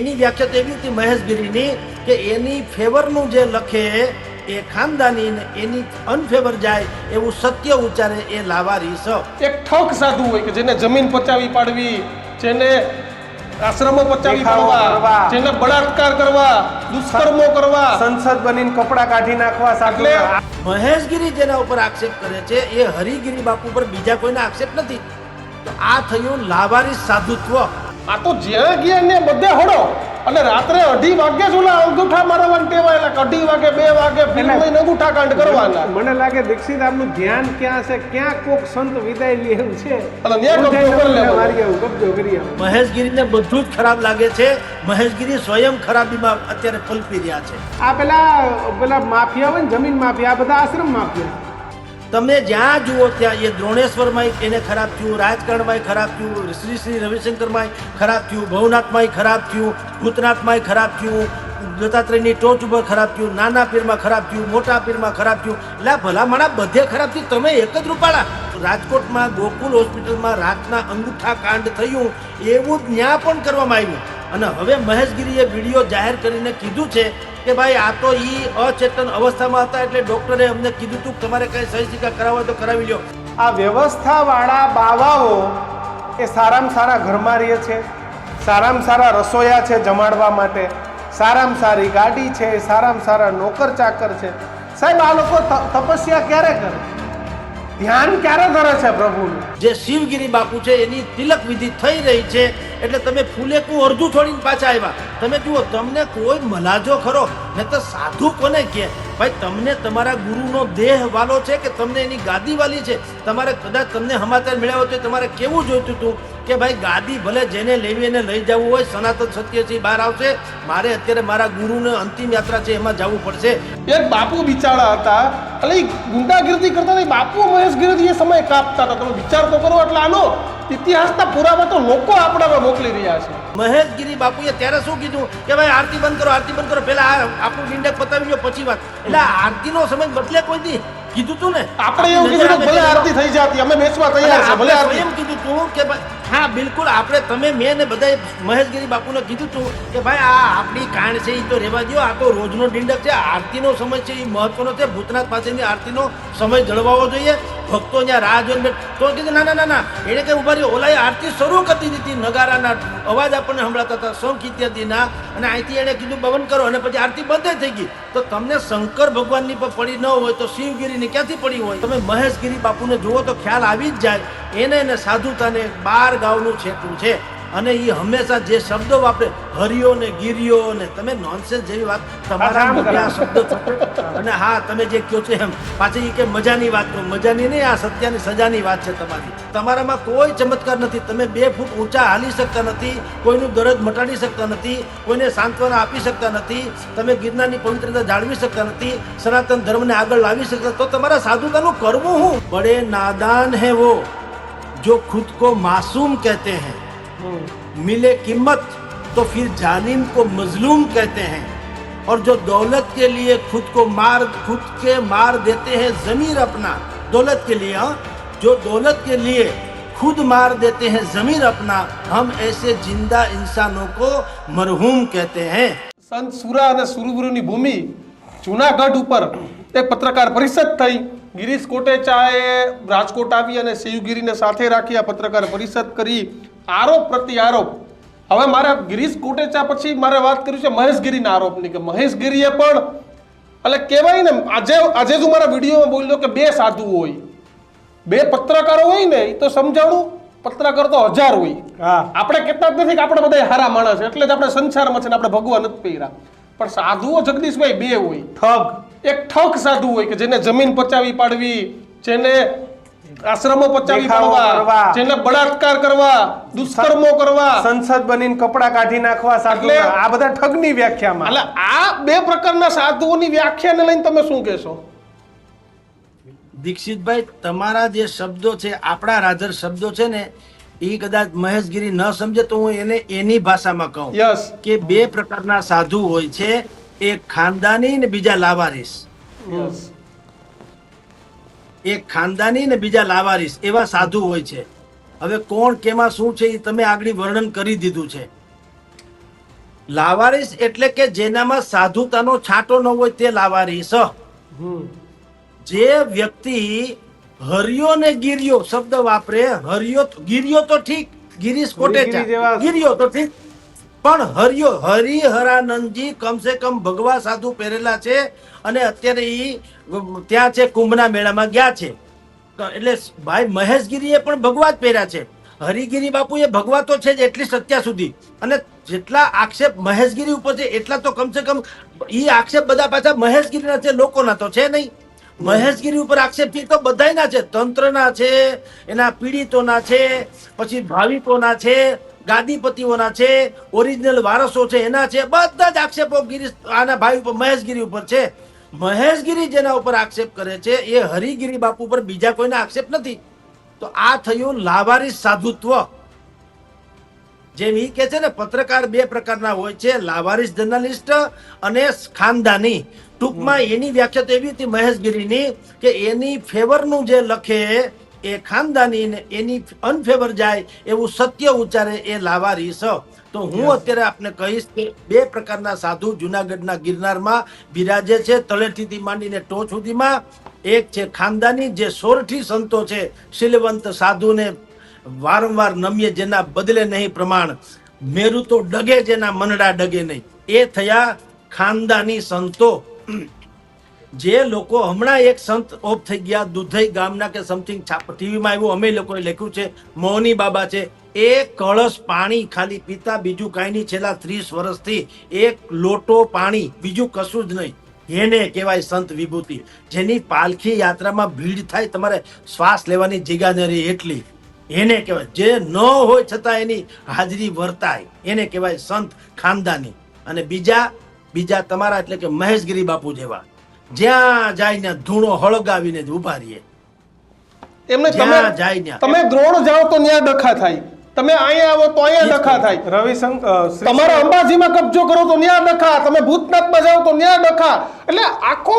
એની વ્યાખ્યા તો એવી હતી મહેશગીરીની કે એની ફેવરનું જે લખે એ ખાનદાની એની અનફેવર જાય એવું સત્ય ઉચ્ચારે એ લાવારી સ. એક ઠગ સાધુ હોય કે જેને જમીન પચાવી પાડવી જેને આશ્રમો પચાવી પાડવા જેને બળાત્કાર કરવા દુષ્કર્મો કરવા. સંસદ બનીને કપડા કાઢી નાખવા સાધુ. મહેશગીરી જેના ઉપર આક્ષેપ કરે છે એ હરિગીરી બાપુ પર બીજા કોઈના આક્ષેપ નથી. આ થયું લાવારી સાધુત્વ. આ તો જ્યાં ગયા ને બધે હડો. અને રાત્રે અઢી વાગે જ ઓલા અંગૂઠા મારવાના ટેવાયેલા એટલે અઢી વાગે બે વાગે ફિલ્મ અંગૂઠા કાંડ કરવાના. મને લાગે દીક્ષિત આપનું ધ્યાન ક્યાં છે? ક્યાં કોક સંત વિદાય લે એમ છે? મહેશગીરી. મહેશગીરીને બધું જ ખરાબ લાગે છે. મહેશગીરી સ્વયં ખરાબીમાં અત્યારે પલપી રહ્યા છે. આ પેલા પેલા માફિયા હોય ને જમીન માફિયા આ બધા આશ્રમ માફિયા. તમે જ્યાં જુઓ ત્યાં એ દ્રોણેશ્વરમાં એને ખરાબ થયું, રાજકારણમાંય ખરાબ થયું, શ્રી શ્રી રવિશંકરમાંય ખરાબ થયું, ભવનાથમાંય ખરાબ થયું, ભૂતનાથમાંય ખરાબ થયું, દત્તાત્રેયની ટોચ ઉપર ખરાબ થયું, નાના પીરમાં ખરાબ થયું, મોટા પીરમાં ખરાબ થયું. એટલે ભલામણા બધે ખરાબ થયું, તમે એક જ રૂપાળા. રાજકોટમાં ગોકુલ હોસ્પિટલમાં રાતના અંગૂઠા કાંડ થયું, એવું જ ન્યા પણ કરવામાં આવ્યું. અને હવે મહેશગીરીએ વીડિયો જાહેર કરીને કીધું છે કે ભાઈ, આ તો ઈ અચેતન અવસ્થામાં હતા એટલે ડોક્ટરે અમને કીધું હતું તમારે કઈ સહી સિક્કા કરાવવા તો કરાવી લો આ વ્યવસ્થાવાળા બાવાઓ એ સારામાં સારા ઘરમાં રહે છે, સારામાં સારા રસોયા છે જમાડવા માટે, સારામાં સારી ગાડી છે, સારામાં સારા નોકર ચાકર છે. સાહેબ, આ લોકો તપસ્યા ક્યારે કરે? ધ્યાન ક્યારે કરે છે પ્રભુ? જે શિવગીરી બાપુ છે, એની તિલક વિધિ થઈ રહી છે, એટલે તમે ફૂલેકું અડધું છોડીને પાછા આવ્યા. તમે જુઓ, તમને કોઈ મલાજો ખરો? ને તો સાધુ કોને કે ભાઈ, તમને તમારા ગુરુનો દેહ વાલો છે કે તમને એની ગાદી વાલી છે? તમારે કદાચ તમને સમાચાર મળ્યા હોય તો તમારે કેવું જોઈતું હતું? કે ભાઈ ગાદી ભલે જેને લેવી એને લઈ જવું હોય સનાતન સત્ય છે બહાર આવશે. મારે અત્યારે મારા ગુરુને અંતિમ યાત્રા છે એમાં જવું પડશે. એક બાપુ બિચારા હતા એટલે એ ગુંડાગીર્દી કરતા નહીં બાપુ મહેશગીરી એ સમય કાપતા હતા. તમે વિચાર તો કરો એટલે આનો ઇતિહાસના પુરાવા તો લોકો આપણામાં મોકલી રહ્યા છે. મહેશગીરી બાપુએ ત્યારે શું કીધું? કે ભાઈ આરતી બંધ કરો આરતી બંધ કરો પેલા આપણું ડિંડક પતાવી લો પછી વાત. એટલે આરતી આરતીનો સમય બદલે કોઈ દી. કીધું તું ને? આપણે એવું કીધું ભલે આરતી થઈ જતી અમે વેચવા તૈયાર છે ભલે આરતી એમ કીધું તું કે ભાઈ હા, બિલકુલ. આપણે, તમે મેં ને બધા મહેશગીરી બાપુને કીધું તું કે ભાઈ, આ આપણી કાંડ છે એ તો રહેવા દો આ તો રોજનો ડિંડક છે. આરતીનો સમય છે એ મહત્વનો છે. ભૂતનાથ પાસેની આરતીનો સમય જળવાવો જોઈએ. ભક્તો ત્યાં રાહ જોઈને તો કીધું, ના ના ના એને કંઈ ઊભા રહ્યો. ઓલાએ આરતી શરૂ કરતી દીધી નગારાના અવાજ આપણને સંભળાતા હતા. શંખ ઇત્યાદિના અને અહીંથી એણે કીધું, પવન કરો. અને પછી આરતી બંધ થઈ ગઈ. તો તમને શંકર ભગવાનની પર પડી ન હોય, તો શિવગીરીની ક્યાંથી પડી હોય? તમે મહેશગીરી બાપુને જુઓ તો ખ્યાલ આવી જ જાય. એને એને સાધુતાને બાર ગાવનું છેટું છે. અને એ હંમેશા જે શબ્દો વાપરે હરિયો ને ગીરીઓ ને તમે નોનસેન્સ જેવી વાત તમારા આ. શબ્દો અને હા તમે જે કહો છો એમ પાછી કે મજાની વાત કહો. મજાની નહીં આ સત્યાની સજાની વાત છે તમારી. તમારામાં કોઈ ચમત્કાર નથી. તમે બે ફૂટ ઊંચા હાલી શકતા નથી કોઈનું દરદ મટાડી શકતા નથી કોઈને સાંત્વના આપી શકતા નથી તમે ગિરનારની પવિત્રતા જાળવી શકતા નથી સનાતન ધર્મને આગળ લાવી શકતા તો તમારા સાધુતાનું કરવું હું? બડે નાદાન હે વો. जो खुद को मासूम कहते हैं मिले कीमत तो फिर जालिम को मजलूम कहते हैं और जो दौलत के लिए खुद को मार खुद के मार देते हैं जमीर अपना दौलत के लिए हाँ जो दौलत के लिए खुद मार देते हैं जमीर अपना हम ऐसे जिंदा इंसानों को मरहूम कहते हैं સંત સુરા અને સુરગુરુની ભૂમિ જુનાગઢ ઉપર એક પત્રકાર પરિષદ થઈ ગિરીશ કોટેચાએ રાજકોટ આવી અને શિવગીરીને સાથે રાખી આ પત્રકાર પરિષદ કરી આરોપ પ્રતિ આરોપ. હવે મારે ગિરીશ કોટેચા પછી મારે વાત કરી છે મહેશગીરીના આરોપની કે મહેશગીરીએ પણ એટલે કહેવાય ને આજે આજે જ મારા વિડીયોમાં બોલ્યો કે બે સાધુ હોય. બે પત્રકારો હોય ને એ તો સમજાણું પત્રકાર તો હજાર હોય. હા. આપણે કહેતા જ નથી કે આપણે બધા હારા માણસ એટલે જ આપણે સંસારમાં છે ને આપણે ભગવાન નથી પહેર્યા. પણ સાધુઓ જગદીશભાઈ બે હોય. ઠગ. એક ઠગ સાધુ હોય કે જેને જમીન પચાવી પાડવી જેને આશ્રમો પચાવી પાડવા જેને બળાત્કાર કરવા દુષ્કર્મો કરવા. સંસદ બનીને કપડા કાઢી નાખવા સાધુ એટલે- આ બધા ઠગની વ્યાખ્યામાં. એટલે આ બે પ્રકારના સાધુઓની વ્યાખ્યાને લઈને તમે શું કહેશો? દીક્ષિતભાઈ તમારા જે શબ્દો છે આપણા રાધર શબ્દો છે ને એ કદાચ મહેશગીરી ન સમજે તો હું એને એની ભાષામાં કહું. કે બે પ્રકારના સાધુ હોય છે એક ખાનદાની ને બીજા લાવારીસ. એક ખાનદાની ને બીજા લાવારીસ એવા સાધુ હોય છે. હવે કોણ કેમાં શું છે એ તમે આગળ વર્ણન કરી દીધું છે. લાવારીસ એટલે કે જેનામાં સાધુતાનો છાંટો ન હોય તે લાવારીસ. જે વ્યક્તિ હરિયો ને ગિરિયો શબ્દ વાપરે. હરિયો ગિરિયો તો ઠીક. ગિરીશ કોટેચા. ગિરિયો તો ઠીક. પણ હરિયો હરિહરાનંદજી કમસે કમ ભગવા સાધુ પહેરેલા છે અને અત્યારે એ ત્યાં છે કુંભના મેળામાં ગયા છે. એટલે ભાઈ મહેશગીરીએ પણ ભગવા જ પહેર્યા છે. હરિગીરી એ ભગવા તો છે જ એટલીસ્ટ અત્યાર સુધી. અને જેટલા આક્ષેપ મહેશગીરી ઉપર છે એટલા તો કમસે કમ એ આક્ષેપ બધા પાછા મહેશગીરીના છે લોકોના તો છે નહીં. મહેશગીરી ઉપર આક્ષેપ તો બધાયના છે. તંત્રના છે, એના પીડિતોના છે, પછી ભાવિકોના છે, ગાદીપતિઓના છે, ઓરિજિનલ વારસો છે, એના છે, બધા જ આક્ષેપો ગિરી આના ભાઈ ઉપર, મહેશગીરી ઉપર છે. મહેશગીરી જેના ઉપર આક્ષેપ કરે છે, એ હરિગીરી બાપુ ઉપર બીજા કોઈના આક્ષેપ નથી. તો આ થયું લાવારીસ સાધુત્વ. જેમ ઈ કે છે ને પત્રકાર બે પ્રકારના હોય છે લાવારિસ જર્નલિસ્ટ અને ખાનદાની. ટૂંકમાં એની વ્યાખ્યા તો એવી હતી મહેશગીરીની કે એની ફેવરનું જે લખે એ ખાનદાની ને એની અનફેવર જાય એવું સત્ય ઉચ્ચારે એ લાવારીસ. તો હું અત્યારે આપને કહીશ કે બે પ્રકારના સાધુ જુનાગઢના ગિરનારમાં બિરાજે છે તળેટીથી માંડીને ટોચ સુધીમાં. એક છે ખાનદાની જે સોરઠી સંતો છે શીલવંત સાધુને વારંવાર નમ્ય જેના બદલે નહીં પ્રમાણ, મેરુ તો ડગે જેના મનડા ડગે નહીં. એ થયા ખાનદાની સંતો. જે લોકો હમણાં એક સંત ઓફ થઈ ગયા, દુધઈ ગામના કે સમથિંગ ટીવીમાં આવ્યું અમે લોકોએ લખ્યું છે, મોહની બાબા છે. એ કળશ પાણી ખાલી પીતા, બીજું કાંઈ નહીં, છેલ્લા ત્રીસ વર્ષથી એક લોટો પાણી, બીજું કશું જ નહીં. એને કહેવાય સંત વિભૂતિ. જેની પાલખી યાત્રામાં ભીડ થાય, તમારે શ્વાસ લેવાની જગ્યા ન રહી એટલી. એને કહેવાય. જે ન હોય છતાં એની હાજરી વર્તાય. એને કહેવાય સંત ખાનદાની. અને બીજા બીજા તમારા એટલે કે મહેશગીરી બાપુ જેવા. જ્યાં જાય ધૂણો હળગાવીને જ ઊભા રહીએ. એમને જ્યાં જાય તમે ત્યાં. તમે દ્રોણ જાઓ તો ત્યાં ડખા થાય. તમે અહીંયા આવો તો અહીંયા ડખા થાય. રવિશંકર તમારા અંબાજીમાં કબજો કરો તો ન્યા ડખા. તમે ભૂતનાથમાં જાઓ તો ન્યા ડખા. એટલે આખો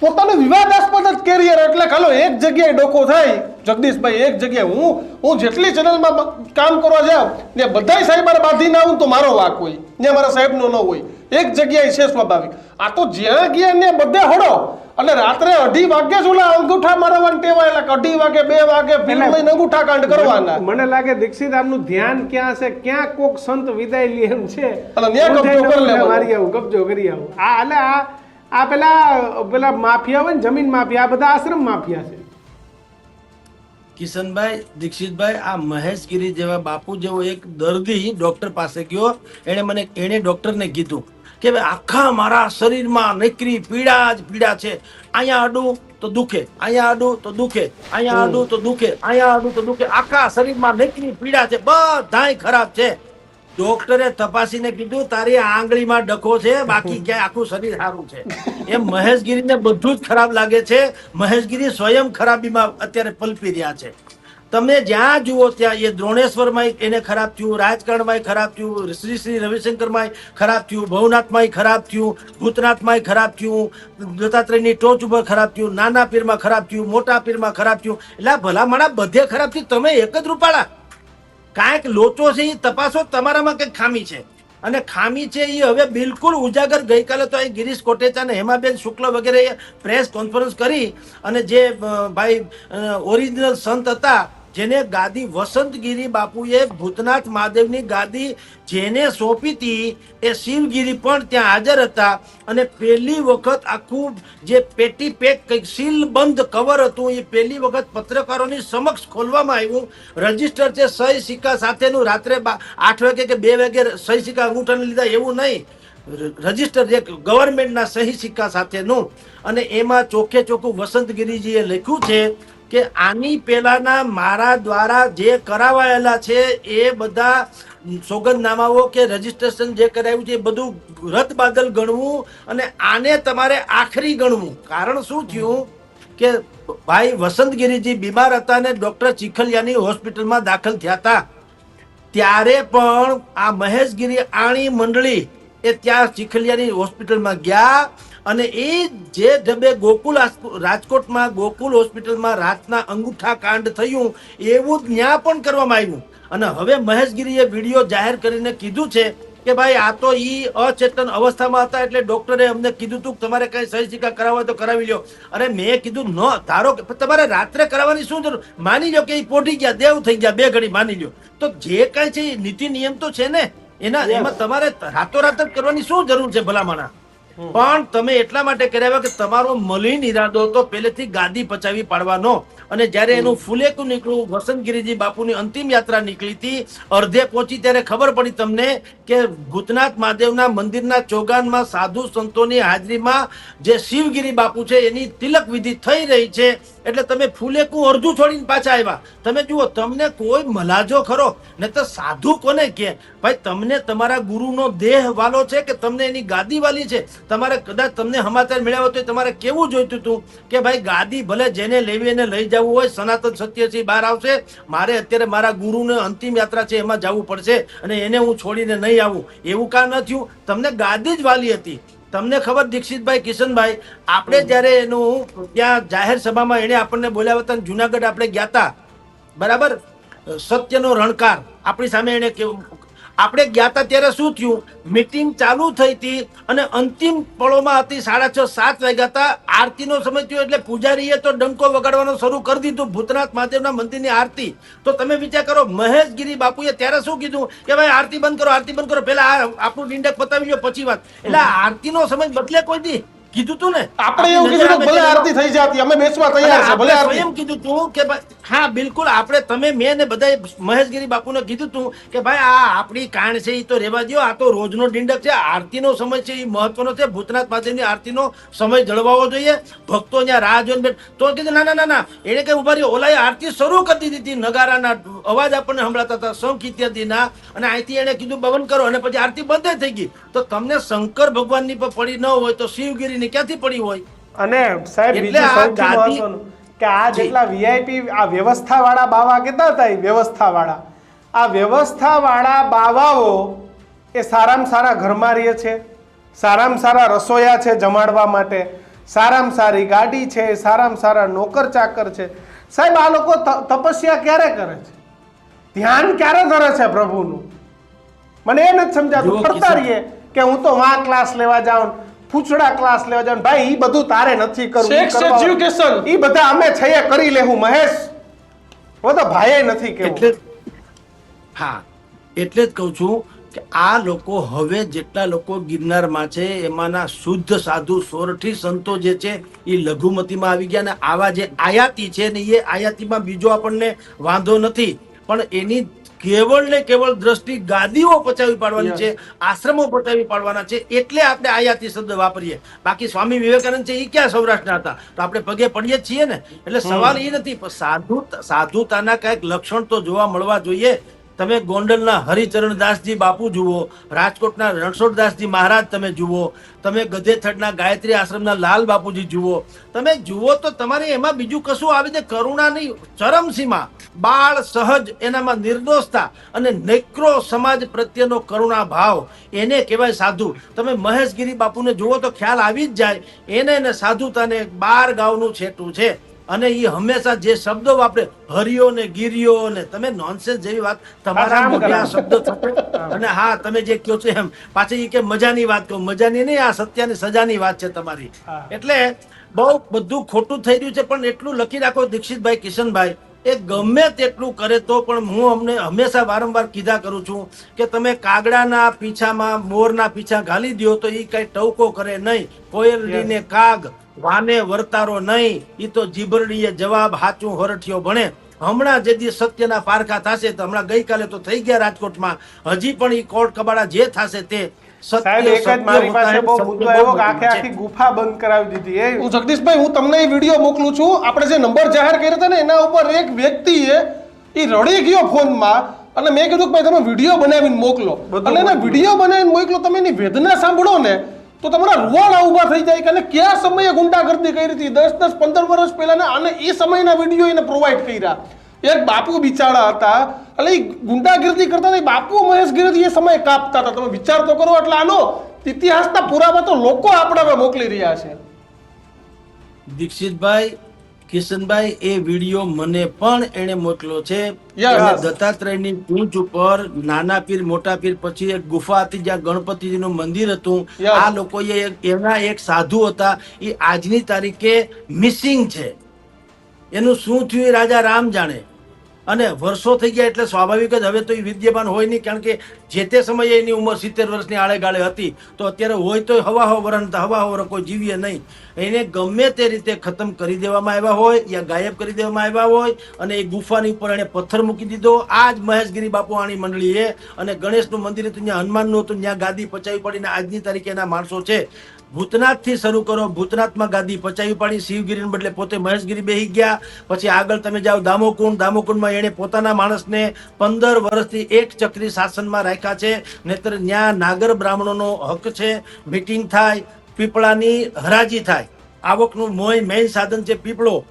પોતાનો વિવાદાસ્પદ જ કેરિયર એટલે ખાલો એક જગ્યાએ ડોકો થાય. જગદીશભાઈ એક જગ્યાએ હું હું જેટલી ચેનલમાં કામ કરવા જાઉં ને બધાય સાહેબાને બાંધીને આવું તો મારો વાક હોય. ને મારા સાહેબનો ન હોય. એક જગ્યાએ છે સ્વાભાવિક. આ તો જ્યાં ગયા ને બધે હડો. અને રાત્રે અઢી વાગે ઓલા અંગૂઠા મારવાના ટેવાયેલા અઢી વાગે બે વાગે ફિલ્મ લઈને અંગૂઠા કાંડ કરવાના. મને લાગે દીક્ષિત આમનું ધ્યાન ક્યાં છે? ક્યાં કોક સંત વિદાય લે એમ છે? અને ન્યા કબજો કરી લેવાનો. મારી આવું કબજો કરી આવું. આ એટલે આ આ પેલા પેલા માફિયા હોય ને, જમીન માફિયા, આ બધા આશ્રમ માફિયા છે. કિશનભાઈ, દીક્ષિતભાઈ, આ મહેશગીરી જેવા બાપુ જેવો એક દર્દી ડોક્ટર પાસે ગયો. એણે મને, એણે ડોક્ટરને કીધું કે ભાઈ, આખા મારા શરીરમાં નકરી પીડા જ પીડા છે. અહીંયા આડું તો દુખે, અહીંયા અડું તો દુખે, અહીંયા આડું તો દુખે, અહીંયા આડું તો દુખે. આખા શરીરમાં નકરી પીડા છે. બધાય ખરાબ છે. ડોક્ટરે તપાસીને કીધું તારી આંગળીમાં ડખો છે બાકી ક્યાંય આખું શરીર સારું છે. એમ મહેશગીરીને બધું જ ખરાબ લાગે છે. મહેશગીરી સ્વયં ખરાબીમાં અત્યારે પલપી રહ્યા છે. તમે જ્યાં જુઓ ત્યાં એ દ્રોણેશ્વરમાં એને ખરાબ થયું રાજકારણમાં ખરાબ થયું શ્રી શ્રી રવિશંકરમાં ખરાબ થયું ભવનાથમાં ખરાબ થયું ભૂતનાથમાં ખરાબ થયું દત્તાત્રેયની ટોચ ઉપર ખરાબ થયું નાના પીરમાં ખરાબ થયું મોટા પીરમાં ખરાબ થયું. એટલે આ ભલા માણા બધે ખરાબ થયું તમે એક જ રૂપાળા. કાંઈક લોચો છે એ તપાસો, તમારામાં કંઈક ખામી છે. અને ખામી છે એ હવે બિલકુલ ઉજાગર ગઈકાલે તો અહીં ગિરીશ કોટેચા અને હેમાબેન શુક્લ વગેરે પ્રેસ કોન્ફરન્સ કરી અને જે ભાઈ ઓરિજિનલ સંત હતા જેને ગાદી વસંતગીરી બાપુએ ભૂતનાથ મહાદેવની ગાદી જેને સોંપી હતી, એ શિવગીરી પણ ત્યાં હાજર હતા. અને પહેલી વખત આખું જે પેટી પેક કંઈક સીલબંધ કવર હતું, એ પહેલી વખત પત્રકારોની સમક્ષ ખોલવામાં આવ્યું. રજિસ્ટર છે સહી સિક્કા સાથેનું. રાત્રે આઠ વાગે કે બે વાગે સહી સિક્કા અંગૂઠાને લીધા એવું નહીં. રજિસ્ટર જે ગવર્મેન્ટના સહી સિક્કા સાથેનું. અને એમાં ચોખ્ખે ચોખ્ખું વસંતગીરીજીએ લખ્યું છે કે આની પહેલાના મારા દ્વારા જે કરાવાયેલા છે એ બધા સોગંદનામાઓ કે રજીસ્ટ્રેશન જે કરાવ્યું છે એ બધું રદ બાદલ ગણવું અને આને તમારે આખરી ગણવું. કારણ શું થયું કે ભાઈ વસંતગીરીજી બીમાર હતા અને ડોક્ટર ચીખલિયાની હોસ્પિટલમાં દાખલ થયા હતા. ત્યારે પણ આ મહેશગીરી આણી મંડળી એ ત્યાં ચીખલિયાની હોસ્પિટલમાં ગયા અને એ જે ઢબે ગોકુલ રાજકોટમાં ગોકુલ હોસ્પિટલમાં રાતના અંગૂઠા કાંડ થયું એવું જ ત્યાં પણ કરવામાં આવ્યું. અને હવે મહેશગીરીએ વીડિયો જાહેર કરીને કીધું છે કે ભાઈ આ તો ઈ અચેતન અવસ્થામાં હતા એટલે ડોક્ટરે અમને કીધું તું કે તમારે કઈ સહી સિક્કા કરાવવા તો કરાવી લ્યો. અરે મેં કીધું ન ધારો કે તમારે રાત્રે કરાવવાની શું જરૂર? માની લો કે એ પોઢી ગયા દેવ થઈ ગયા બે ઘડી માની લ્યો. તો જે કાંઈ છે એ નીતિ નિયમ તો છે ને? એના એમાં તમારે રાતોરાત જ કરવાની શું જરૂર છે ભલામણા? પણ તમે એટલા માટે કર્યા કે તમારો મલિન ઈરાદો હતો પહેલેથી ગાદી પચાવી પાડવાનો. અને જ્યારે એનું ફુલેકું નીકળ્યું વસંતગીરીજી બાપુની અંતિમ યાત્રા નીકળી હતી અર્ધે પહોંચી ત્યારે ખબર પડી તમને કે ભૂતનાથ મહાદેવના મંદિરના ચોગાનમાં સાધુ સંતોની હાજરીમાં જે શિવગીરી બાપુ છે એની તિલક વિધિ થઈ રહી છે. એટલે તમે ફૂલેકું અડધું છોડીને પાછા આવ્યા. તમે જુઓ, તમને કોઈ મલાજો ખરો? ને તો સાધુ કોને કે? ભાઈ, તમને તમારા ગુરુનો દેહ વાલો છે કે તમને એની ગાદી વાલી છે? તમારે કદાચ તમને સમાચાર મળ્યા હોય તો તમારે કેવું જોઈતું હતું? કે ભાઈ, ગાદી ભલે જેને લેવી એને લઈ જવું હોય, સનાતન સત્યસિંહ બહાર આવશે. મારે અત્યારે મારા ગુરુને અંતિમ યાત્રા છે, એમાં જવું પડશે અને એને હું છોડીને નહીં આવું. એવું કાં ન થયું? તમને ગાદી જ વાલી હતી. તમને ખબર દીક્ષિતભાઈ, કિશનભાઈ, આપણે જ્યારે એનું ત્યાં જાહેર સભામાં એને આપણને બોલાવ્યા હતા જુનાગઢ આપણે ગયા હતા, બરાબર? સત્યનો રણકાર, આપણી સામે કેવું આપણે ગયા હતા ત્યારે શું થયું? મીટિંગ ચાલુ થઈ હતી અને અંતિમ પળોમાં હતી સાડા છ સાત વાગ્યા હતા. આરતીનો સમય થયો એટલે પૂજારીએ તો ડંકો વગાડવાનો શરૂ કરી દીધું ભૂતનાથ મહાદેવના મંદિરની આરતી. તો તમે વિચાર કરો મહેશગીરી બાપુએ ત્યારે શું કીધું? કે ભાઈ આરતી બંધ કરો આરતી બંધ કરો. પેલા આ આપણું ડિંડક પતાવી લો પછી વાત. એટલે આરતીનો સમય બદલે કોઈ દી કીધું તું ને? આપણે એવું કીધું ભલે આરતી થઈ જતી અમે બેસવા તૈયાર છે ભલે આરતી. એમ કીધું તું કે ભાઈ હા બિલકુલ. આપણે તમે મેં ને બધા મહેશગીરી બાપુને કીધું તું કે ભાઈ આ આપણી કાણ છે એ તો રહેવા દો આ તો રોજનો ડિંડક છે. આરતીનો સમય છે એ મહત્વનો છે. ભૂતનાથ મહાદેવની આરતીનો સમય જળવાવો જોઈએ. ભક્તો ત્યાં રાહ જોઈને તો કીધું ના ના ના એને કઈ ઊભા રહ્યો? ઓલાએ આરતી શરૂ કરી દીધી હતી. નગારાના અવાજ આપણને સંભળાતા હતા. શંખ ઇત્યાદિના અને અહીંથી એને કીધું બવન કરો. અને પછી આરતી બંધ થઈ ગઈ. તો તમને શંકર ભગવાનની પર પડી ન હોય તો શિવગીરીની ક્યાંથી પડી હોય? અને સાહેબ એટલે આ કે આ જેટલા વીઆઈપી આ વ્યવસ્થાવાળા બાવા કહેતા હતા એ વ્યવસ્થાવાળા? આ વ્યવસ્થાવાળા બાવાઓ એ સારામાં સારા ઘરમાં રહે છે સારામાં સારા રસોયા છે જમાડવા માટે સારામાં સારી ગાડી છે સારામાં સારા નોકર ચાકર છે. સાહેબ આ લોકો તપસ્યા ક્યારે કરે છે? ધ્યાન ક્યારે ધરે છે પ્રભુનું? મને એ નથી સમજાતું. ફરતા રહીએ કે હું તો વાં ક્લાસ લેવા જાઉં ફૂચડા ક્લાસ લેવા જાઉં. ભાઈ એ બધું તારે નથી કરવું એજ્યુકેશન. ઈ બધા અમે છીએ કરી લેવું મહેશ. હું તો ભાઈએ નથી એટલે હા એટલે જ કહું છું કે આ લોકો હવે જેટલા લોકો ગિરનારમાં છે એમાંના શુદ્ધ સાધુ સોરઠી સંતો જે છે એ લઘુમતીમાં આવી ગયા ને આવા જે આયાતી છે ને એ આયાતીમાં બીજો આપણને વાંધો નથી. પણ એની કેવળ ને કેવળ દ્રષ્ટિ ગાદીઓ પચાવી પાડવાની છે આશ્રમો પચાવી પાડવાના છે એટલે આપણે આયાતી શબ્દ વાપરીએ. બાકી સ્વામી વિવેકાનંદ છે એ ક્યાં સૌરાષ્ટ્રના હતા? તો આપણે પગે પડીએ છીએ ને. એટલે સવાલ એ નથી પણ સાધુ સાધુતાના કંઈક લક્ષણ તો જોવા મળવા જોઈએ. તમે ગોંડલના હરિચરણદાસજી બાપુ જુઓ, રાજકોટના રણછોડદાસજી મહારાજ તમે જુઓ, તમે ગધેથડના ગાયત્રી આશ્રમના લાલ બાપુજી જુઓ, તમે જુઓ તો તમારે એમાં બીજું કશું આવી રીતે કરુણાની ચરમસીમા, બાળ, સહજ એનામાં નિર્દોષતા અને નેક્રો સમાજ પ્રત્યેનો કરુણા ભાવ, એને કહેવાય સાધુ. તમે મહેશગીરી બાપુને જુઓ તો ખ્યાલ આવી જ જાય, એને સાધુતાને બાર ગાઉનું છેટું છે. અને એ હંમેશા જે શબ્દો વાપરે હરિયો ને ગીરીઓ ને તમે નોનસેન્સ જેવી વાત તમારા આ શબ્દ થશે અને હા તમે જે કહો છો એમ પાછી કે મજાની વાત કહો મજાની નહીં આ સત્યની સજાની વાત છે તમારી. એટલે બહુ બધું ખોટું થઈ રહ્યું છે પણ એટલું લખી રાખો દીક્ષિતભાઈ કિશનભાઈ એ ગમે તેટલું કરે તો પણ હું અમને હંમેશા વારંવાર કીધા કરું છું કે તમે કાગડાના પીછામાં મોરના પીછા ઘાલી દો તો એ કઈ ટવકો કરે નહીં. કોયલડીને કાગ વાને વર્તારો નહીં ઈ તો જીબરડીએ જવાબ હાચું હોરઠિયો ભણે. હમણાં જે દી સત્યના પારખા થશે તો હમણાં ગઈકાલે તો થઈ ગયા રાજકોટમાં. હજી પણ ઈ કોર્ટ કબાડા જે થશે તે સાહેબ એક જ મારી પાસે બહુ મુદ્દો સત્ય કે આખે આખી ગુફા બંધ કરાવી દીધી એ. હું જગદીશભાઈ હું તમને એ વીડિયો મોકલું છું. આપણે જે નંબર જાહેર કર્યો હતા ને એના ઉપર એક વ્યક્તિએ એ રડી ગયો ફોનમાં અને મેં કીધું કે ભાઈ તમે વીડિયો બનાવીને મોકલો. અને એના વીડિયો બનાવીને મોકલો તમે એની વેદના સાંભળો ને. તો તમારા રૂવાડા ઊભા થઈ જાય કે અને કયા સમયે ગુંડાગર્દી કરી હતી? દસ દસ, પંદર વર્ષ પહેલા અને એ સમયના વીડિયો એને પ્રોવાઈડ કર્યા. એક બાપુ બિચારા હતા. એટલે એ ગુંડાગીર્દી કરતા એ બાપુ મહેશગીરી એ સમયે કાપતા હતા. તમે વિચાર તો કરો, એટલે આનો ઇતિહાસના પુરાવા તો લોકો આપણા મોકલી રહ્યા છે. દીક્ષિતભાઈ કિશનભાઈ એ વીડિયો મને પણ એને મોકલો છે. દત્તાત્રેયની પૂંછ ઉપર નાના પીર મોટા પીર પછી એક ગુફા હતી જ્યાં ગણપતિજીનું મંદિર હતું. આ લોકોએ એક- એના એક સાધુ હતા. એ આજની તારીખે મિસિંગ છે. એનું શું થયું રાજા રામ જાણે. અને વર્ષો થઈ ગયા એટલે સ્વાભાવિક જ હવે તો એ વિદ્યમાન હોય નહીં, કારણ કે જે તે સમયે એની ઉંમર સિત્તેર વર્ષની આળેગાળે હતી, તો અત્યારે હોય તો હવા હવા વરણ હવા હવા કોઈ જીવીએ નહીં. એને ગમે તે રીતે ખતમ કરી દેવામાં આવ્યા હોય યા ગાયબ કરી દેવામાં આવ્યા હોય, અને એ ગુફાની ઉપર એણે પથ્થર મૂકી દીધો. આ જ મહેશગીરી બાપુ આણી મંડળીએ અને ગણેશનું મંદિર હતું, ત્યાં હનુમાનનું હતું, ત્યાં ગાદી પચાવી પડીને આજની તારીખે એના માણસો છે. ભૂતનાથથી શરૂ કરો. ભૂતનાથમાં ગાદી પચાવી પાડી, શિવગીરીને બદલે પોતે મહેશગીરી બેહી ગયા. પછી આગળ તમે જાઓ દામોકુંડ. દામોકુંડમાં એણે પોતાના માણસને પંદર વર્ષથી એક ચક્રી શાસનમાં રાખ્યા છે. નહીતર ત્યાં નાગર બ્રાહ્મણોનો હક છે. મીટિંગ થાય, પીપળાની હરાજી થાય. આવકનું મોય મેઇન સાધન છે પીપળો.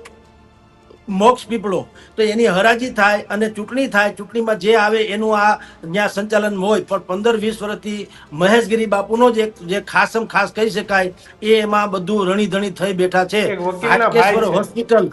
મોક્ષ પીપળો તો એની હરાજી થાય અને ચૂંટણી થાય ચૂંટણીમાં જે આવે એનું આ ત્યાં સંચાલન હોય પણ પંદર વીસ વર્ષથી મહેશગીરી બાપુનો જે જે ખાસમ ખાસ કહી શકાય એ એમાં બધું રણીધણી થઈ બેઠા એક છે. હોસ્પિટલ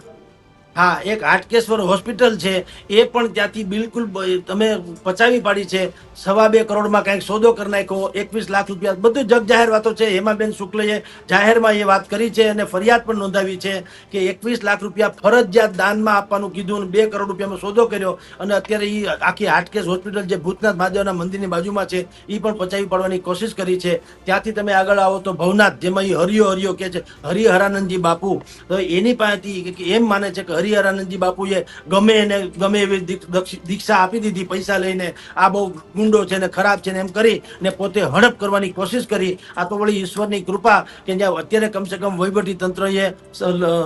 હા, એક હાટકેશ્વર હોસ્પિટલ છે, એ પણ ત્યાંથી બિલકુલ તમે પચાવી પાડી છે. સવા બે કરોડમાં કંઈક સોદો કરી નાખ્યો, એકવીસ લાખ રૂપિયા. બધું જગ જાહેર વાતો છે. હેમાબેન શુક્લએ જાહેરમાં એ વાત કરી છે અને ફરિયાદ પણ નોંધાવી છે કે એકવીસ લાખ રૂપિયા ફરજિયાત દાનમાં આપવાનું કીધું અને બે કરોડ રૂપિયામાં સોદો કર્યો. અને અત્યારે એ આખી હાટકેશ હોસ્પિટલ જે ભૂતનાથ મહાદેવના મંદિરની બાજુમાં છે એ પણ પચાવી પાડવાની કોશિશ કરી છે. ત્યાંથી તમે આગળ આવો તો ભવનાથ, જેમાં એ હરિયો હરિયો કે છે, હરિહરાનંદજી બાપુ. તો એની પાસેથી એમ માને છે કે હરિહરાનંદજી બાપુએ ગમે એને, ગમે એવી દીક્ષા આપી દીધી, પૈસા લઈને આ બહુ ગુંડો છે ને ખરાબ છે ને એમ કરી ને પોતે હડપ કરવાની કોશિશ કરી. આ તો વળી ઈશ્વરની કૃપા કે જ્યાં અત્યારે કમસે કમ વહીવટી તંત્રએ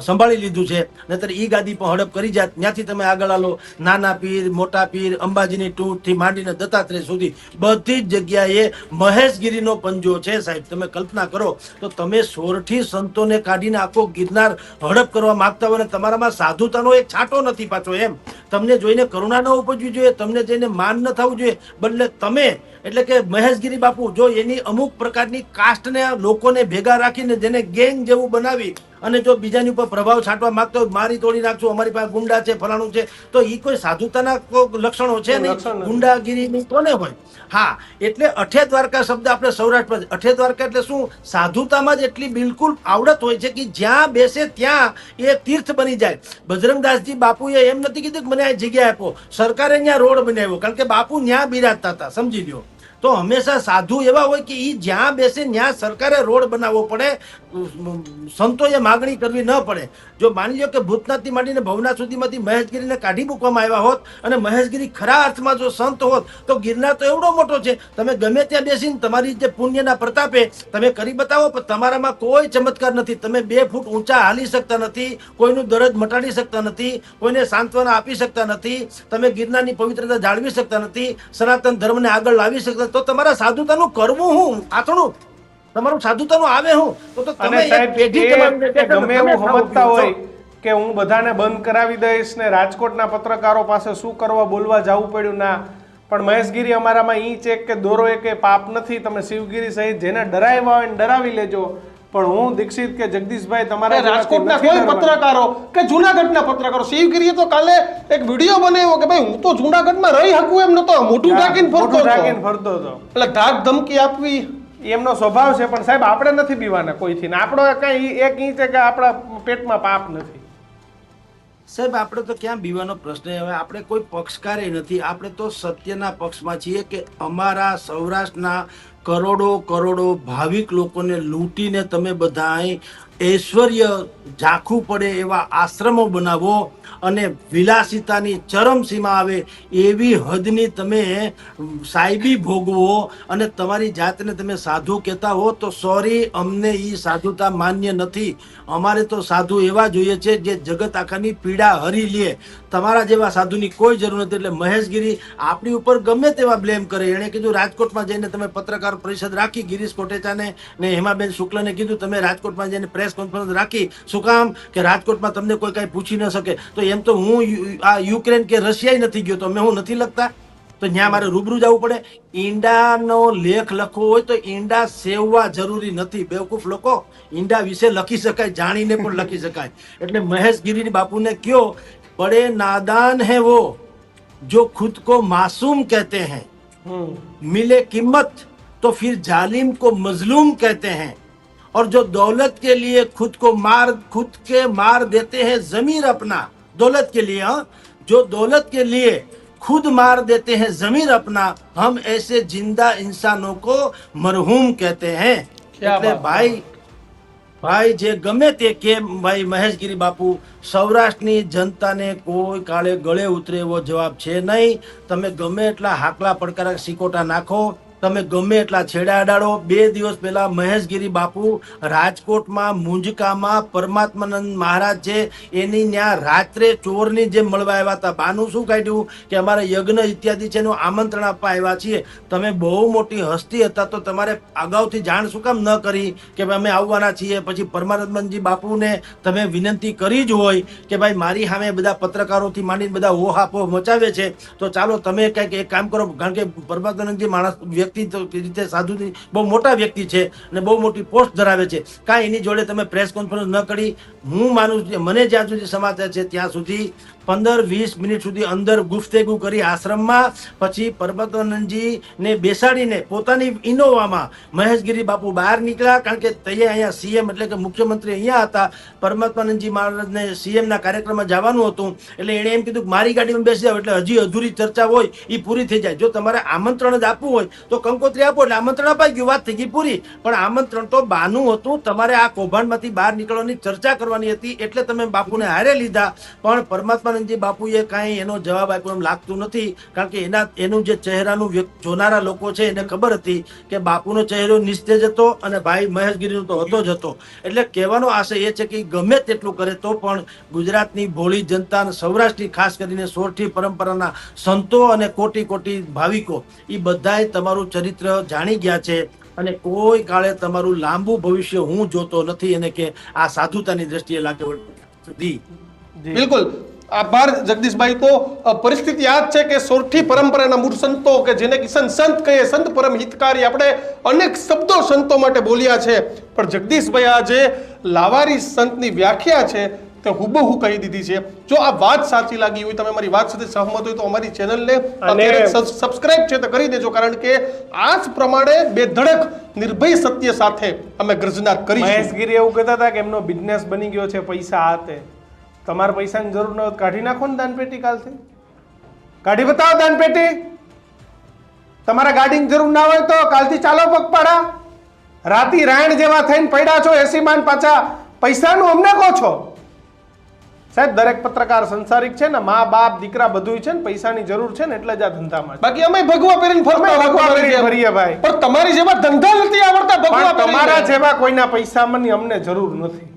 સંભાળી લીધું છે. નહીતર ઈ ગાદી પણ હડપ કરી જાત. ત્યાંથી તમે આગળ આલો નાના પીર, મોટા પીર, અંબાજીની ટૂંકથી માંડીને દત્તાત્રેય સુધી બધી જ જગ્યાએ મહેશગીરીનો પંજો છે સાહેબ. તમે કલ્પના કરો તો તમે સોરઠી સંતોને કાઢીને આખો ગિરનાર હડપ કરવા માંગતા હોય ને તમારામાં સાધુતાનો એક છાંટો નથી પાછો એમ. તમને જોઈને કરુણા ન ઉપજવી જોઈએ, તમને જઈને માન ન થવું જોઈએ. બદલે તમે, એટલે કે મહેશગીરી બાપુ, જો એની અમુક પ્રકારની કાસ્ટને લોકોને ભેગા રાખીને જેને ગેંગ જેવું બનાવી અને જો બીજાની ઉપર પ્રભાવ છાંટવા માંગતો હોય મારી તોડી નાખશું અમારી પાસે ગુંડા છે ફલાણું છે તો એ કોઈ સાધુતાના લક્ષણો છે નહીં? ગુંડાગીરી કોને હોય. હા એટલે અઠે દ્વારકા શબ્દ આપણે સૌરાષ્ટ્રમાં અઠે દ્વારકા એટલે શું? સાધુતામાં જ એટલી બિલકુલ આવડત હોય છે કે જ્યાં બેસે ત્યાં એ તીર્થ બની જાય. બજરંગદાસજી બાપુએ એમ નથી કીધું કે મને આ જગ્યા આપો. સરકારે ત્યાં રોડ બનાવ્યો. કારણ કે બાપુ ત્યાં બિરાજતા હતા સમજી લ્યો. તો હંમેશા સાધુ એવા હોય કે એ જ્યાં બેસે ત્યાં સરકારે રોડ બનાવવો પડે સંતોએ માગણી કરવી ન પડે. જો માની લો કે ભૂતનાથથી માંડીને ભવનાથ સુધીમાંથી મહેશગીરીને કાઢી મૂકવામાં આવ્યા હોત અને મહેશગીરી ખરા અર્થમાં જો સંત હોત, તો ગિરનાર તો એવડો મોટો છે. તમે ગમે ત્યાં બેસીને તમારી જે પુણ્યના પ્રતાપે તમે કરી બતાવો, પણ તમારામાં કોઈ ચમત્કાર નથી. તમે બે ફૂટ ઊંચા હાલી શકતા નથી, કોઈનું દરજ મટાડી શકતા નથી, કોઈને સાંત્વના આપી શકતા નથી, તમે ગિરનારની પવિત્રતા જાળવી શકતા નથી, સનાતન ધર્મને આગળ લાવી શકતા તો તમારા સાધુતાનું કરવું હું આથણું. તમારું સાધુતાનું આવે હું. તો તો તમે ગમે એવું સમજતા હોય કે હું બધાને બંધ કરાવી દઈશ ને રાજકોટના પત્રકારો પાસે શું કરવા બોલવા જવું પડ્યું ના. પણ મહેશગીરી અમારામાં ઈ છે કે દોરો એ કે પાપ નથી. તમે શિવગીરી સહિત જેને ડરાવ્યા હોય ને ડરાવી લેજો. પણ હું દીક્ષિત કે જગદીશભાઈ તમારા રાજકોટના કોઈ પત્રકારો કે જુનાગઢના પત્રકારો શિવગીરીએ તો કાલે એક વીડિયો બનાવ્યો કે ભાઈ હું તો જુનાગઢમાં રહી શકું એમ નતો મોટું ઢાંકીને ફરતો ઢાંકીને ફરતો હતો. એટલે ધાક ધમકી આપવી. એમનો સ્વભાવ છે પણ સાહેબ આપણે નથી બીવાના કોઈથી. ને આપણો કઈ એક ઈ કે આપણા પેટમાં પાપ નથી. સાહેબ આપણે તો ક્યાં બીવાનો પ્રશ્ન હવે આપણે કોઈ પક્ષકારે નથી. આપણે તો સત્યના પક્ષમાં છીએ કે અમારા સૌરાષ્ટ્રના કરોડો કરોડો ભાવિક લોકોને લૂંટીને તમે બધાય ઐશ્વર્ય ઝાંખું પડે એવા આશ્રમો બનાવો અને વિલાસિતાની ચરમસીમા આવે એવી હદની તમે સાહેબી ભોગવો અને તમારી જાતને તમે સાધુ કહેતા હો, તો સોરી, અમને એ સાધુતા માન્ય નથી. અમારે તો સાધુ એવા જોઈએ છે જે જગત આખાની પીડા હરી લે. તમારા જેવા સાધુની કોઈ જરૂર નથી. એટલે મહેશગીરી આપણી ઉપર ગમે તેવા બ્લેમ કરે. એણે કીધું, રાજકોટમાં જઈને તમે પત્રકાર પત્રકાર પરિષદ રાખી ગિરીશ કોટેચાને ને હેમાબેન શુક્લને કીધું તમે રાજકોટમાં જઈને પ્રેસ કોન્ફરન્સ રાખી. શું કામ? કે રાજકોટમાં તમને કોઈ કાંઈ પૂછી ન શકે. તો એમ તો હું આ યુક્રેન કે રશિયાય નથી ગયો તો અમે હું નથી લખતા? તો ત્યાં મારે રૂબરૂ જવું પડે. ઈંડાનો લેખ લખવો હોય તો ઈંડા સેવવા જરૂરી નથી. બેવકૂફ લોકો ઈંડા વિશે લખી શકાય જાણીને પણ લખી શકાય. એટલે મહેશ મહેશગીરી બાપુને કયો બડે નાદાન હે વો જો ખુદ કો માસૂમ કહેતે હૈ. મિલે કિંમત तो फिर जालिम को मजलूम कहते हैं और जो दौलत के लिए खुद को मार खुद के मार देते हैं जमीर अपना दौलत के लिए हाँ जो दौलत के लिए खुद मार देते हैं जमीर अपना हम ऐसे जिंदा इंसानों को मरहूम कहते हैं क्या એટલે बात ભાઈ ભાઈ જે ગમે તે કે ભાઈ મહેશગીરી બાપુ સૌરાષ્ટ્રની જનતાને કોઈ કાળે ગળે ઉતરે એવો જવાબ છે નહીં તમે ગમે એટલા હાકલા પડકારા સિકોટા નાખો તમે ગમે એટલા છેડા અડાડો. બે દિવસ પહેલા મહેશગીરી બાપુ રાજકોટમાં મુંજકામાં પરમાત્માનંદ મહારાજ છે. એની ત્યાં રાત્રે ચોરની જેમ મળવા આવ્યા હતા. બાનું શું કાઢ્યું? કે અમારે યજ્ઞ ઇત્યાદિ છે એનું આમંત્રણ આપવા આવ્યા છીએ. તમે બહુ મોટી હસ્તી હતા તો તમારે અગાઉથી જાણ શું કામ ન કરી? કે ભાઈ અમે આવવાના છીએ. પછી પરમાનંદજી બાપુને તમે વિનંતી કરી જ હોય કે ભાઈ મારી સામે બધા પત્રકારોથી માંડીને બધા ઓહાપો મચાવે છે. તો ચાલો તમે કંઈક એક કામ કરો. કારણ કે પરમાનંદજી માણસ તો રીતે સાધુની બહુ મોટા વ્યક્તિ છે અને બહુ મોટી પોસ્ટ ધરાવે છે. કાંઈ એની જોડે તમે પ્રેસ કોન્ફરન્સ ન કરી, હું માનું છું મને જ્યાં સુધી સમાચાર છે ત્યાં સુધી પંદર વીસ મિનિટ સુધી અંદર ગુફ્તેગુ કરી આશ્રમમાં, પછી પરબતાનંદજીને બેસાડીને પોતાની ઇનોવામાં મહેશગીરી બાપુ બહાર નીકળ્યા, કારણ કે તૈયાર અહીંયા સીએમ એટલે કે મુખ્યમંત્રી અહીંયા હતા. પરમાત્માનંદજી મહારાજને સીએમના કાર્યક્રમમાં જવાનું હતું, એટલે એણે એમ કીધું કે મારી ગાડીમાં બેસી જાવ એટલે હજી અધૂરી ચર્ચા હોય એ પૂરી થઈ જાય. જો તમારે આમંત્રણ જ આપવું હોય, તો કંકોત્રી આપો, એટલે આમંત્રણ અપાઈ ગયું, વાત થઈ ગઈ પૂરી. પણ આમંત્રણ તો બાનું હતું, તમારે આ કૌભાંડમાંથી બહાર નીકળવાની ચર્ચા કરવાની હતી, એટલે તમે બાપુને હારે લીધા. પણ પરમાત્માનંદજી બાપુએ કાંઈ એનો જવાબ આપ્યો એમ લાગતું નથી. કારણ કે એના એનું જે ચહેરાનું જોનારા લોકો છે, એને ખબર હતી કે બાપુનો ચહેરો નિસ્તેજ હતો અને ભાઈ મહેશગીરીનો તો હતો જ હતો. એટલે કહેવાનો આશય એ છે કે ગમે તેટલું કરે તો પણ ગુજરાતની ભોળી જનતા સૌરાષ્ટ્રની ખાસ કરીને સોરઠી પરંપરાના સંતો અને કોટી કોટી ભાવિકો એ બધાય તમારું ચરિત્ર જાણી ગયા છે અને કોઈ કાળે તમારું લાંબુ ભવિષ્ય હું જોતો નથી અને કે આ સાધુતાની દ્રષ્ટિએ લાગે સુધી બિલકુલ. આભાર જગદીશભાઈ. તો પરિસ્થિતિ આ જ છે કે સોરઠી પરંપરાના મૂળ સંતો કે જેને કિશન સંત કહીએ સંત પરમ હિતકારી આપણે અનેક શબ્દો સંતો માટે બોલ્યા છે. પણ જગદીશભાઈ આ જે લાવારી સંતની વ્યાખ્યા છે તે હુબહુ કહી દીધી છે. જો આ વાત સાચી લાગી હોય તમે મારી વાત સાથે સહમત હોય તો અમારી ચેનલને સબસ્ક્રાઇબ છે તો કરી દેજો કારણ કે આ જ પ્રમાણે બે ધડક નિર્ભય સત્ય સાથે અમે ગર્જના કરી મહેશગીરી એવું કહેતા હતા કે એમનો બિઝનેસ બની ગયો છે પૈસા હાથે. તમારે પૈસાની જરૂર ન કાઢી નાખો ને દાનપેટી કાલથી. કાઢી બતાવો દાનપેટી. તમારા ગાડીની જરૂર ના હોય તો કાલથી ચાલો પગપાળા. રાતી રાયણ જેવા થઈને પડ્યા છો એસી માન પાછા. પૈસાનું અમને કહો છો. સાહેબ દરેક પત્રકાર સંસારિક છે ને મા બાપ દીકરા બધુંય છે ને પૈસાની જરૂર છે ને એટલે જ આ ધંધામાં બાકી અમે ભગવા પહેરીને ફરતા ભગવા પહેરીને ફરીએ ભાઈ. પણ તમારી જેવા ધંધા નથી આવડતા ભગવા તમારા જેવા કોઈના પૈસામાં અમને જરૂર નથી.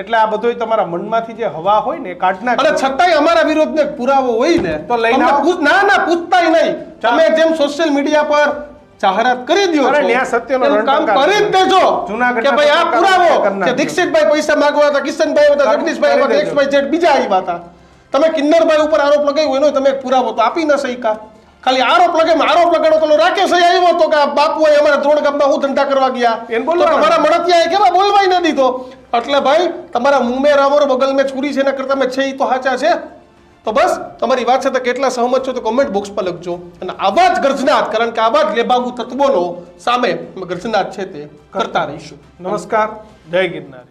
એટલે આ બધું તમારા મનમાંથી જે હવા હોય ને કાઢના અને છતાંય અમારા વિરોધને પુરાવો હોય ને તો લઈને ના ના પૂછતાય નહીં. તમે જેમ સોશિયલ મીડિયા પર જાહેરાત કરી દ્યો અરે સત્યનો કામ કરી જ. દેજો જૂનાગઢના કે ભાઈ આ પુરાવો કે દીક્ષિતભાઈ પૈસા માંગવા હતા કિશનભાઈ હતા જગદીશભાઈ હતા બીજા આવ્યા હતા. તમે કિન્નરભાઈ ઉપર આરોપ લગાવ્યો એનો તમે પુરાવો તો આપી ન શક્યા. ખાલી આરોપ લગે આરોપ લગાડો તો રાકેશ આવ્યો હતો કે આ બાપુ અમારા ધ્રોણ ગામમાં હું ધંધા કરવા ગયા. એને બોલો અમારા તમારા મળતિયાએ કેવા બોલવાય ન દીધો? એટલે ભાઈ તમારા મુમે મેં રાવર બગલ મેં છુરી છે એના કરતા મેં છે એ તો સાચા છે. તો બસ તમારી વાત છે તો કેટલા સહમત છો તો કમેન્ટ બોક્સમાં લખજો. અને આવા જ ગર્જનાથ કારણ કે આવા જ લેબાગુ તત્વોનો સામે ગર્જનાથ છે તે કરતા રહીશું. નમસ્કાર. જય ગિરનારી.